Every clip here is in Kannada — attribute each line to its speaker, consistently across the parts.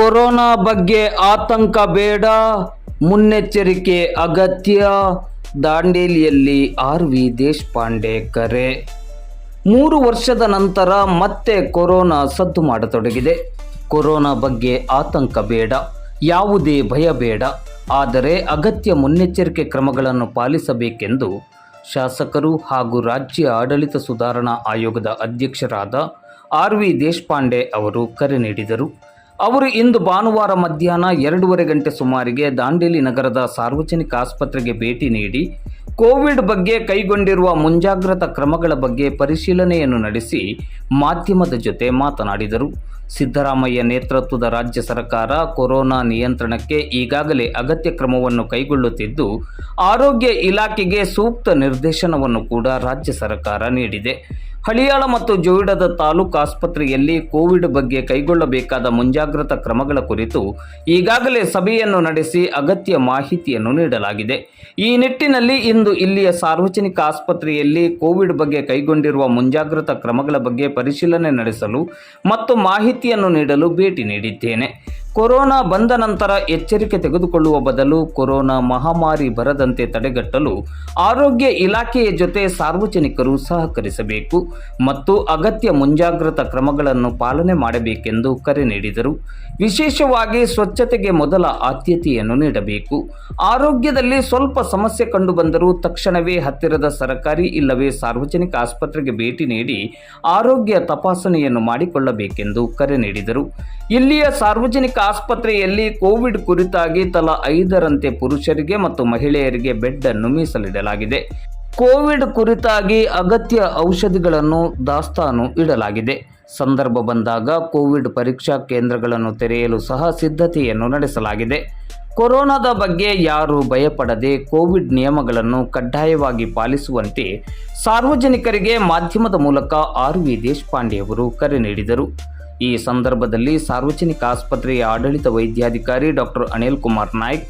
Speaker 1: ಕೊರೋನಾ ಬಗ್ಗೆ ಆತಂಕ ಬೇಡ, ಮುನ್ನೆಚ್ಚರಿಕೆ ಅಗತ್ಯ. ದಾಂಡೇಲಿಯಲ್ಲಿ ಆರ್ ವಿ ದೇಶಪಾಂಡೆ ಕರೆ. ಮೂರು ವರ್ಷದ ನಂತರ ಮತ್ತೆ ಕೊರೋನಾ ಸದ್ದು ಮಾಡತೊಡಗಿದೆ. ಕೊರೋನಾ ಬಗ್ಗೆ ಆತಂಕ ಬೇಡ, ಯಾವುದೇ ಭಯ ಬೇಡ. ಆದರೆ ಅಗತ್ಯ ಮುನ್ನೆಚ್ಚರಿಕೆ ಕ್ರಮಗಳನ್ನು ಪಾಲಿಸಬೇಕೆಂದು ಶಾಸಕರು ಹಾಗೂ ರಾಜ್ಯ ಆಡಳಿತ ಸುಧಾರಣಾ ಆಯೋಗದ ಅಧ್ಯಕ್ಷರಾದ ಆರ್ ವಿ ದೇಶಪಾಂಡೆ ಅವರು ಕರೆ ನೀಡಿದರು. ಅವರು ಇಂದು ಭಾನುವಾರ ಮಧ್ಯಾಹ್ನ ಎರಡೂವರೆ ಗಂಟೆ ಸುಮಾರಿಗೆ ದಾಂಡೇಲಿ ನಗರದ ಸಾರ್ವಜನಿಕ ಆಸ್ಪತ್ರೆಗೆ ಭೇಟಿ ನೀಡಿ ಕೋವಿಡ್ ಬಗ್ಗೆ ಕೈಗೊಂಡಿರುವ ಮುಂಜಾಗ್ರತಾ ಕ್ರಮಗಳ ಬಗ್ಗೆ ಪರಿಶೀಲನೆಯನ್ನು ನಡೆಸಿ ಮಾಧ್ಯಮದ ಜೊತೆ ಮಾತನಾಡಿದರು. ಸಿದ್ದರಾಮಯ್ಯ ನೇತೃತ್ವದ ರಾಜ್ಯ ಸರ್ಕಾರ ಕೊರೋನಾ ನಿಯಂತ್ರಣಕ್ಕೆ ಈಗಾಗಲೇ ಅಗತ್ಯ ಕ್ರಮವನ್ನು ಕೈಗೊಳ್ಳುತ್ತಿದ್ದು, ಆರೋಗ್ಯ ಇಲಾಖೆಗೆ ಸೂಕ್ತ ನಿರ್ದೇಶನವನ್ನು ಕೂಡ ರಾಜ್ಯ ಸರ್ಕಾರ ನೀಡಿದೆ. ಹಳಿಯಾಳ ಮತ್ತು ಜೋಯಿಡದ ತಾಲೂಕು ಆಸ್ಪತ್ರೆಯಲ್ಲಿ ಕೋವಿಡ್ ಬಗ್ಗೆ ಕೈಗೊಳ್ಳಬೇಕಾದ ಮುಂಜಾಗ್ರತಾ ಕ್ರಮಗಳ ಕುರಿತು ಈಗಾಗಲೇ ಸಭೆಯನ್ನು ನಡೆಸಿ ಅಗತ್ಯ ಮಾಹಿತಿಯನ್ನು ನೀಡಲಾಗಿದೆ. ಈ ನಿಟ್ಟಿನಲ್ಲಿ ಇಂದು ಇಲ್ಲಿಯ ಸಾರ್ವಜನಿಕ ಆಸ್ಪತ್ರೆಯಲ್ಲಿ ಕೋವಿಡ್ ಬಗ್ಗೆ ಕೈಗೊಂಡಿರುವ ಮುಂಜಾಗ್ರತಾ ಕ್ರಮಗಳ ಬಗ್ಗೆ ಪರಿಶೀಲನೆ ನಡೆಸಲು ಮತ್ತು ಮಾಹಿತಿಯನ್ನು ನೀಡಲು ಭೇಟಿ ನೀಡಿದ್ದೇನೆ. ಕೊರೋನಾ ಬಂದ ನಂತರ ಎಚ್ಚರಿಕೆ ತೆಗೆದುಕೊಳ್ಳುವ ಬದಲು ಕೊರೋನಾ ಮಹಾಮಾರಿ ಬರದಂತೆ ತಡೆಗಟ್ಟಲು ಆರೋಗ್ಯ ಇಲಾಖೆಯ ಜೊತೆ ಸಾರ್ವಜನಿಕರು ಸಹಕರಿಸಬೇಕು ಮತ್ತು ಅಗತ್ಯ ಮುಂಜಾಗ್ರತಾ ಕ್ರಮಗಳನ್ನು ಪಾಲನೆ ಮಾಡಬೇಕೆಂದು ಕರೆ ನೀಡಿದರು. ವಿಶೇಷವಾಗಿ ಸ್ವಚ್ಛತೆಗೆ ಮೊದಲ ಆದ್ಯತೆಯನ್ನು ನೀಡಬೇಕು. ಆರೋಗ್ಯದಲ್ಲಿ ಸ್ವಲ್ಪ ಸಮಸ್ಯೆ ಕಂಡುಬಂದರೂ ತಕ್ಷಣವೇ ಹತ್ತಿರದ ಸರ್ಕಾರಿ ಇಲ್ಲವೇ ಸಾರ್ವಜನಿಕ ಆಸ್ಪತ್ರೆಗೆ ಭೇಟಿ ನೀಡಿ ಆರೋಗ್ಯ ತಪಾಸಣೆಯನ್ನು ಮಾಡಿಕೊಳ್ಳಬೇಕೆಂದು ಕರೆ ನೀಡಿದರು. ಇಲ್ಲಿಯ ಸಾರ್ವಜನಿಕ ಆಸ್ಪತ್ರೆಯಲ್ಲಿ ಕೋವಿಡ್ ಕುರಿತಾಗಿ ತಲಾ ಐದರಂತೆ ಪುರುಷರಿಗೆ ಮತ್ತು ಮಹಿಳೆಯರಿಗೆ ಬೆಡ್ ಅನ್ನು ಮೀಸಲಿಡಲಾಗಿದೆ. ಕೋವಿಡ್ ಕುರಿತಾಗಿ ಅಗತ್ಯ ಔಷಧಿಗಳನ್ನು ದಾಸ್ತಾನು ಇಡಲಾಗಿದೆ. ಸಂದರ್ಭ ಬಂದಾಗ ಕೋವಿಡ್ ಪರೀಕ್ಷಾ ಕೇಂದ್ರಗಳನ್ನು ತೆರೆಯಲು ಸಹ ಸಿದ್ಧತೆಯನ್ನು ನಡೆಸಲಾಗಿದೆ. ಕೊರೋನಾದ ಬಗ್ಗೆ ಯಾರು ಭಯಪಡದೆ ಕೋವಿಡ್ ನಿಯಮಗಳನ್ನು ಕಡ್ಡಾಯವಾಗಿ ಪಾಲಿಸುವಂತೆ ಸಾರ್ವಜನಿಕರಿಗೆ ಮಾಧ್ಯಮದ ಮೂಲಕ ಆರ್ ವಿ ದೇಶಪಾಂಡೆ ಅವರು ಕರೆ ನೀಡಿದರು. ಈ ಸಂದರ್ಭದಲ್ಲಿ ಸಾರ್ವಜನಿಕ ಆಸ್ಪತ್ರೆಯ ಆಡಳಿತ ವೈದ್ಯಾಧಿಕಾರಿ ಡಾಕ್ಟರ್ ಅನಿಲ್ ಕುಮಾರ್ ನಾಯ್ಕ್,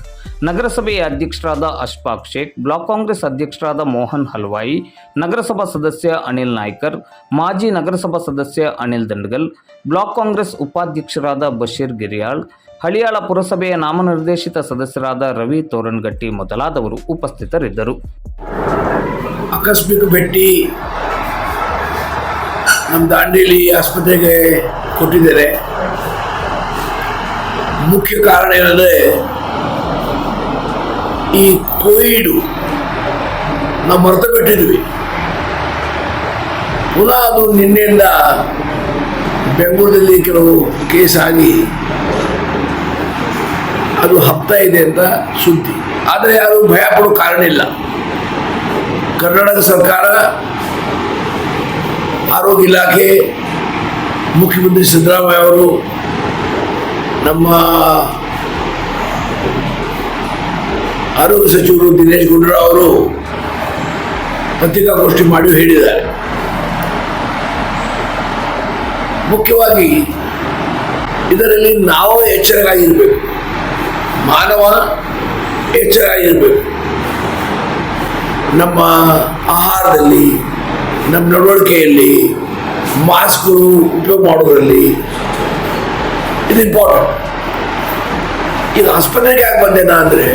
Speaker 1: ನಗರಸಭೆಯ ಅಧ್ಯಕ್ಷರಾದ ಅಶ್ಫಾಕ್ ಶೇಖ್, ಬ್ಲಾಕ್ ಕಾಂಗ್ರೆಸ್ ಅಧ್ಯಕ್ಷರಾದ ಮೋಹನ್ ಹಲ್ವಾಯಿ, ನಗರಸಭಾ ಸದಸ್ಯ ಅನಿಲ್ ನಾಯ್ಕರ್, ಮಾಜಿ ನಗರಸಭಾ ಸದಸ್ಯ ಅನಿಲ್ ದಂಡಗಲ್, ಬ್ಲಾಕ್ ಕಾಂಗ್ರೆಸ್ ಉಪಾಧ್ಯಕ್ಷರಾದ ಬಶೀರ್ ಗಿರಿಯಾಳ್, ಹಳಿಯಾಳ ಪುರಸಭೆಯ ನಾಮನಿರ್ದೇಶಿತ ಸದಸ್ಯರಾದ ರವಿ ತೋರಣಗಟ್ಟಿ ಮೊದಲಾದವರು ಉಪಸ್ಥಿತರಿದ್ದರು.
Speaker 2: ಆಕಸ್ಮಿಕ ಭೇಟಿ ನಮ್ಮ ದಾಂಡೇಲಿ ಆಸ್ಪತ್ರೆಗೆ ಕೊಟ್ಟಿದ್ದಾರೆ ಮುಖ್ಯ ಕಾರಣ ಏನಂದರೆ, ಈ ಕೋವಿಡು ನಾವು ಮರೆತು ಬಿಟ್ಟಿದ್ವಿ ಪುನಃ ಅದು ನಿನ್ನೆಯಿಂದ ಬೆಂಗಳೂರಲ್ಲಿ ಕೆಲವು ಕೇಸ್ ಆಗಿ ಅದು ಹಬ್ತಾ ಇದೆ ಅಂತ ಸುದ್ದಿ. ಆದರೆ ಯಾರು ಭಯ ಪಡೋ ಕಾರಣ ಇಲ್ಲ. ಕರ್ನಾಟಕ ಸರ್ಕಾರ ಆರೋಗ್ಯ ಇಲಾಖೆ ಮುಖ್ಯಮಂತ್ರಿ ಸಿದ್ದರಾಮಯ್ಯ ಅವರು ನಮ್ಮ ಆರೋಗ್ಯ ಸಚಿವರು ದಿನೇಶ್ ಗುಂಡೂರಾವ್ ಅವರು ಪತ್ರಿಕಾಗೋಷ್ಠಿ ಮಾಡಿ ಹೇಳಿದ್ದಾರೆ. ಮುಖ್ಯವಾಗಿ ಇದರಲ್ಲಿ ನಾವು ಎಚ್ಚರವಾಗಿರಬೇಕು ಮಾನವ ಎಚ್ಚರವಾಗಿರಬೇಕು ನಮ್ಮ ಆಹಾರದಲ್ಲಿ, ನಮ್ಮ ನಡವಳಿಕೆಯಲ್ಲಿ ಮಾಸ್ಕ್ಗಳು ಉಪಯೋಗ ಮಾಡೋದ್ರಲ್ಲಿ ಇದು ಇಂಪಾರ್ಟೆಂಟ್ ಈಗ ಆಸ್ಪತ್ರೆಗೆ ಯಾಕೆ ಬಂದೇನಾ ಅಂದರೆ,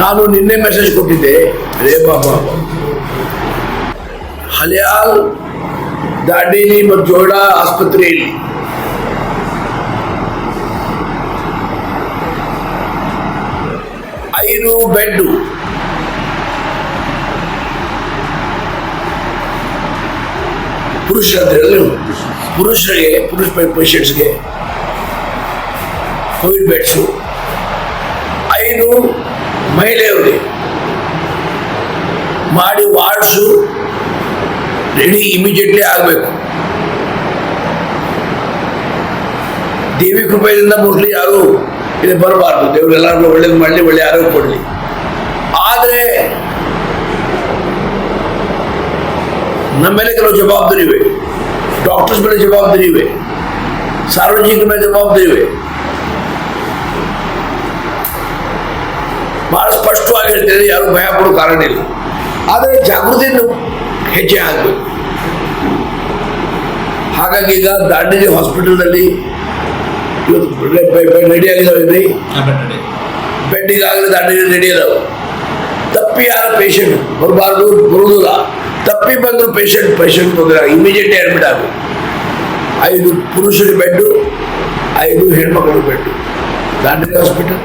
Speaker 2: ನಾನು ನಿನ್ನೆ ಮೆಸೇಜ್ ಕೊಟ್ಟಿದ್ದೆ. ರೇ ಬಾಬಾ ಹಲಿಯಾಲ್, ದಾಂಡೇಲಿ ಮತ್ತು ಜೋಡಾ ಆಸ್ಪತ್ರೆಯಲ್ಲಿ. ಐದು ಬೆಡ್ಡು. ಪುರುಷರಲ್ಲಿ ಪುರುಷರಿಗೆ, ಪುರುಷ ಪೇಷಂಟ್ಸ್ಗೆ ಕೋವಿಡ್ ಬೆಡ್ಸು ಐದು ಮಹಿಳೆಯರಿಗೆ ಮಾಡಿ ವಾರ್ಡ್ಸು ರೆಡಿ ಇಮಿಡಿಯೇಟ್ಲಿ ಆಗಬೇಕು. ದೇವಿ ಕೃಪೆಯಿಂದ ಮೋಸ್ಟ್ಲಿ ಯಾರು ಇಲ್ಲಿ ಬರಬಾರ್ದು. ದೇವರು ಎಲ್ಲರಿಗೂ ಒಳ್ಳೇದು ಮಾಡಲಿ, ಒಳ್ಳೆ ಆರೋಗ್ಯ ಕೊಡಲಿ. ಆದರೆ ನಮ್ಮ ಮೇಲೆ ಕೆಲವು ಜವಾಬ್ದಾರಿ ಇವೆ ಡಾಕ್ಟರ್ಸ್ ಮೇಲೆ ಜವಾಬ್ದಾರಿ ಇವೆ ಸಾರ್ವಜನಿಕರ ಮೇಲೆ ಜವಾಬ್ದಾರಿ ಇವೆ ಬಹಳ ಸ್ಪಷ್ಟವಾಗಿ ಹೇಳ್ತೇನೆ ಯಾರು ಭಯ ಪಡೋ ಕಾರಣ ಇಲ್ಲ ಆದರೆ ಜಾಗೃತಿಯನ್ನು ಹೆಚ್ಚೆ ಆಗಬೇಕು ಹಾಗಾಗಿ ಈಗ ದಾಂಡೇಲಿ ಹಾಸ್ಪಿಟಲ್ನಲ್ಲಿ ಇವತ್ತು ರೆಡಿ ಆಗಿದಾವೆ ಬೆಡ್ಡಿಗೆ ಆಗಲಿ ದಾಂಡೇಲಿ ರೆಡಿ ಇದಾವೆ ತಪ್ಪಿ ಯಾರ ಪೇಷಂಟ್ ಬರಬಾರ್ದು ಬರುವುದಿಲ್ಲ ತಪ್ಪಿ ಬಂದರು ಪೇಷಂಟ್ ಪೇಷಂಟ್ ತೊಂದರೆ ಇಮಿಡಿಯೇಟ್ ಅಡ್ಮಿಟ್ ಆಗು ಐದು ಪುರುಷರು ಬೆಡ್ಡು ಐದು ಹೆಣ್ಮಕ್ಳು ಬೆಡ್ಡು. ದಾಂಡೇಲಿ ಹಾಸ್ಪಿಟಲ್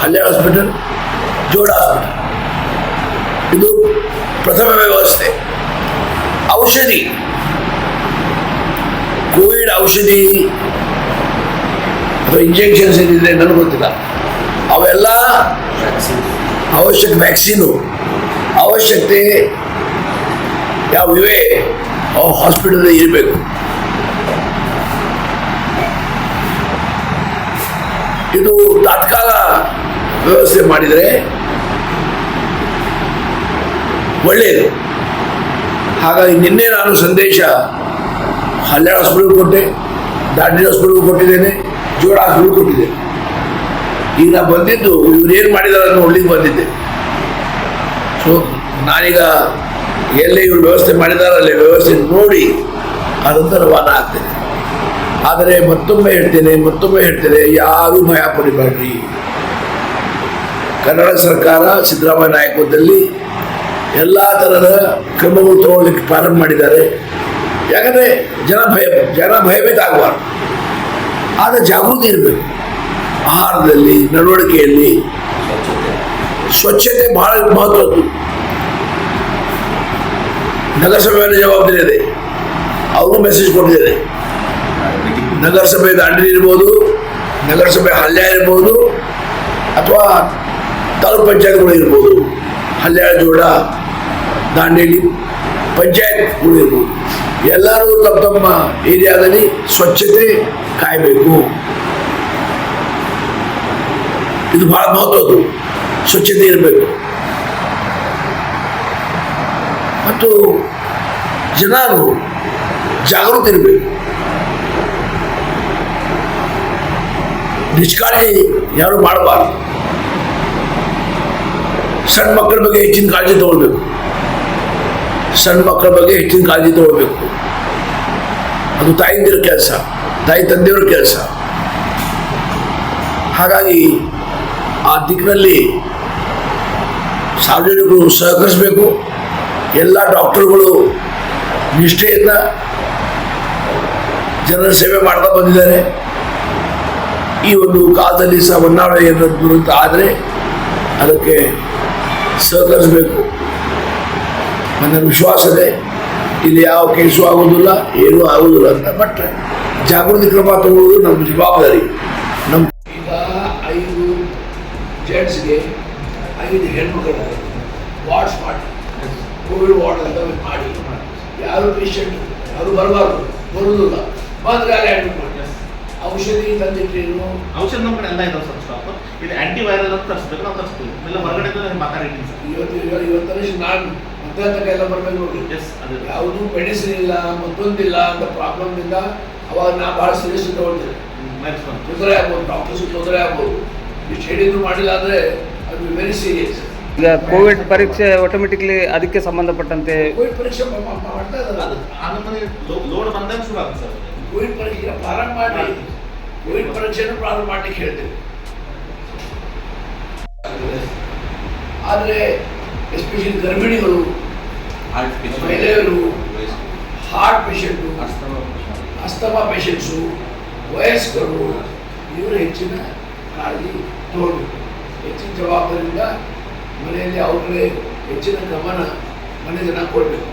Speaker 2: ಹಲ್ಲೆ ಹಾಸ್ಪಿಟಲ್ ಜೋಡ ಹಾಸ್ಪಿಟಲ್ ಇದು ಪ್ರಥಮ ವ್ಯವಸ್ಥೆ. ಔಷಧಿ. ಕೋವಿಡ್ ಔಷಧಿ ಅಥವಾ ಇಂಜೆಕ್ಷನ್ಸ್ ಏನಿದೆ ನನಗೆ ಗೊತ್ತಿಲ್ಲ. ಅವೆಲ್ಲ ಅವಶ್ಯಕ ವ್ಯಾಕ್ಸಿನು ಅವಶ್ಯಕತೆ ಯಾವ ಇವೆ ಅವು ಹಾಸ್ಪಿಟಲ್ ಇರಬೇಕು. ಇದು ತಾತ್ಕಾಲ ವ್ಯವಸ್ಥೆ ಮಾಡಿದರೆ ಒಳ್ಳೆಯದು ಹಾಗಾಗಿ ನಿನ್ನೆ ನಾನು ಸಂದೇಶ ಹಲ್ಯಾಳ ಹಾಸ್ಪಿಟಲ್ ಕೊಟ್ಟೆ ದಾಂಡೇಲಿ ಹಾಸ್ಪಿಟಲ್ ಕೊಟ್ಟಿದ್ದೇನೆ ಜೋಡ ಹಾಸ್ಪಿಟಲ್ ಕೊಟ್ಟಿದ್ದೇನೆ. ಈಗ ನಾನು ಬಂದಿದ್ದು, ಇವ್ರು ಏನು ಮಾಡಿದಾರೆ ನೋಡ್ಲಿಕ್ಕೆ ಬಂದಿದ್ದೆ. ನಾನೀಗ ಎಲ್ಲಿ ಇವ್ರು ವ್ಯವಸ್ಥೆ ಮಾಡಿದಾರಲ್ಲೇ ವ್ಯವಸ್ಥೆ ನೋಡಿ ಅನಂತರ ರವಾನ ಆಗ್ತೇನೆ ಆದರೆ ಮತ್ತೊಮ್ಮೆ ಹೇಳ್ತೇನೆ ಮತ್ತೊಮ್ಮೆ ಹೇಳ್ತೇನೆ, ಯಾರೂ ಭಯ ಪಡಿಬಾರ್ರಿ ಕನ್ನಡ ಸರ್ಕಾರ ಸಿದ್ದರಾಮಯ್ಯ ನಾಯಕತ್ವದಲ್ಲಿ ಎಲ್ಲ ಥರದ ಕ್ರಮಗಳು ತಗೊಳ್ಳಿಕ್ಕೆ ಪ್ರಾರಂಭ ಮಾಡಿದ್ದಾರೆ. ಯಾಕಂದರೆ ಜನ ಭಯ, ಜನ ಭಯಭೀತ ಆಗಬಾರ್ದು ಆದರೆ ಜಾಗೃತಿ ಇರಬೇಕು. ಆಹಾರದಲ್ಲಿ, ನಡವಳಿಕೆಯಲ್ಲಿ ಸ್ವಚ್ಛತೆ ಬಹಳ ಮಹತ್ವದ್ದು. ನಗರಸಭೆಯ ಜವಾಬ್ದಾರಿ ಇದೆ. ಅವರು ಮೆಸೇಜ್ ಕೊಟ್ಟಿದ್ದಾರೆ. ನಗರಸಭೆ ದಾಂಡೇಲಿ ಇರ್ಬೋದು, ನಗರಸಭೆ ಹಲ್ಯ ಇರ್ಬೋದು, ಅಥವಾ ತಾಲೂಕು ಪಂಚಾಯತ್ಗಳು ಇರ್ಬೋದು ಹಲ್ಯ ಜೋಡ ದಾಂಡೇಲಿ ಪಂಚಾಯತ್ಗಳು ಇರ್ಬೋದು. ಎಲ್ಲರೂ ತಮ್ಮ ತಮ್ಮ ಏರಿಯಾದಲ್ಲಿ ಸ್ವಚ್ಛತೆ ಕಾಯಬೇಕು. ಇದು ಬಹಳ ಮಹತ್ವದ್ದು. ಸ್ವಚ್ಛತೆ ಇರಬೇಕು. ಮತ್ತು ಜನರು ಜಾಗೃತಿ ಇರಬೇಕು. ನಿಷ್ಕಾಳಜಿ ಯಾರು ಮಾಡಬಾರ್ದು. ಸಣ್ಣ ಮಕ್ಕಳ ಬಗ್ಗೆ ಹೆಚ್ಚಿನ ಕಾಳಜಿ ತಗೊಳ್ಬೇಕು. ಸಣ್ಣ ಮಕ್ಕಳ ಬಗ್ಗೆ ಹೆಚ್ಚಿನ ಕಾಳಜಿ ತಗೊಳ್ಬೇಕು. ಅದು ತಾಯಿಂದಿರ ಕೆಲಸ, ತಾಯಿ ತಂದೆಯವರ ಕೆಲಸ. ಹಾಗಾಗಿ ಆ ದಿಕ್ಕಿನಲ್ಲಿ ಸಾರ್ವಜನಿಕರು ಸಹಕರಿಸಬೇಕು. ಎಲ್ಲ ಡಾಕ್ಟರ್ಗಳು ನಿಷ್ಠೆಯಿಂದ ಜನರ ಸೇವೆ ಮಾಡ್ತಾ ಬಂದಿದ್ದಾರೆ. ಈ ಒಂದು ಕಾಲದಲ್ಲಿ ಸಹ ದುರಂತ ಆದರೆ ಅದಕ್ಕೆ ಸಹಕರಿಸಬೇಕು. ನನ್ನ ವಿಶ್ವಾಸ ಇದೆ. ಇಲ್ಲಿ ಯಾವ ಕೇಸು ಆಗೋದಿಲ್ಲ ಏನೂ ಆಗೋದಿಲ್ಲ ಅಂತ. ಬಟ್ ಜಾಗೃತಿ ಕ್ರಮ ತಗೊಳ್ಳೋದು ನಮ್ಮ ಜವಾಬ್ದಾರಿ. ನಮ್ಮ ಈಗ ಐದು ಜೆಂಟ್ಸ್ಗೆ ಐದು ಹೆಣ್ಮಕ್ಳು ಕೋವಿಡ್ ವಾರ್ಡ್ ಅಂತ ಮಾಡಿ ಯಾರು ಪೇಷಂಟ್ ಯಾರು ಬರಬಾರ್ದು ಬರುವುದಿಲ್ಲ ಮಾತ್ರ ಅಲ್ಲಿ ಅಡ್ಮಿಟ್ ಮಾಡಿ. ಔಷಧಿ ತಂದಿಟ್ಟೇನು
Speaker 3: ಔಷಧ ನಮ್ಮ ಕಡೆ ಎಲ್ಲ ಇದಾವೆ ಸರ್ ಸ್ಟಾಕ್ ಇದು ಆಂಟಿ ವೈರಲ್ ಅಂತ ತರಿಸ್ಬೇಕು ನಾವು ತರಿಸ್ತೀವಿ. ಇಲ್ಲ ಹೊರಗಡೆ ಮಾತಾಡಿದ್ದೀನಿ ಸರ್.
Speaker 2: ಇವತ್ತು ಇವತ್ತು ನಾನು ಮಧ್ಯಾಹ್ನಕ್ಕೆಲ್ಲ ಬರಬೇಕು ನೋಡಿ.
Speaker 3: ಎಸ್ ಅದು.
Speaker 2: ಯಾವುದು ಮೆಡಿಸಿನ್ ಇಲ್ಲ ಮತ್ತೊಂದಿಲ್ಲ ಅಂತ ಪ್ರಾಬ್ಲಮ್ನಿಂದ ಅವಾಗ ನಾ ಭಾಳ ಸೀರಿಯಸ್ ತಗೊಳ್ತೇನೆ ತೊಂದರೆ ಆಗ್ಬೋದು ಡಾಕ್ಟರ್ಸ್ ತೊಂದರೆ ಆಗ್ಬೋದು. ಇಷ್ಟು ಹೇಳಿದ್ರು ಮಾಡಿಲ್ಲ ಅಂದರೆ ಅದು ವೆರಿ ಸೀರಿಯಸ್
Speaker 1: ಈಗ ಕೋವಿಡ್ ಪರೀಕ್ಷೆ ಆಟೋಮೆಟಿಕ್ಲಿ ಅದಕ್ಕೆ ಸಂಬಂಧಪಟ್ಟಂತೆ
Speaker 2: ಕೋವಿಡ್ ಪರೀಕ್ಷೆ ಮಾಡ್ತಾ ಇದ್ದಾರೆ.
Speaker 3: ಲೋಡ್ ಬಂದಾಗ ಶುರು ಆಗುತ್ತೆ ಸರ್.
Speaker 2: ಕೋವಿಡ್ ಪರೀಕ್ಷೆ ಪ್ರಾರಂಭ ಮಾಡಿ. ಕೋವಿಡ್ ಪರೀಕ್ಷೆಯನ್ನು ಪ್ರಾರಂಭ ಮಾಡಲಿಕ್ಕೆ ಹೇಳ್ತೇವೆ. ಆದರೆ ಎಸ್ಪೆಷಲಿ ಗರ್ಭಿಣಿಗಳು ಮಹಿಳೆಯರು ಹಾರ್ಟ್ ಪೇಷಂಟು ಅಸ್ತಮಾ ಪೇಷಂಟ್ಸು ವಯಸ್ಕರು ಇವರು ಹೆಚ್ಚಿನ ಕಾಳಜಿ ತಗೊಳ್ಬೇಕು. ಹೆಚ್ಚಿನ ಜವಾಬ್ದಾರಿಯಿಂದ ಮನೆಯಲ್ಲಿ ಅವ್ರಿಗೆ ಹೆಚ್ಚಿನ ಗಮನ ಮನೆ ಜನ ಕೊಡಬೇಕು.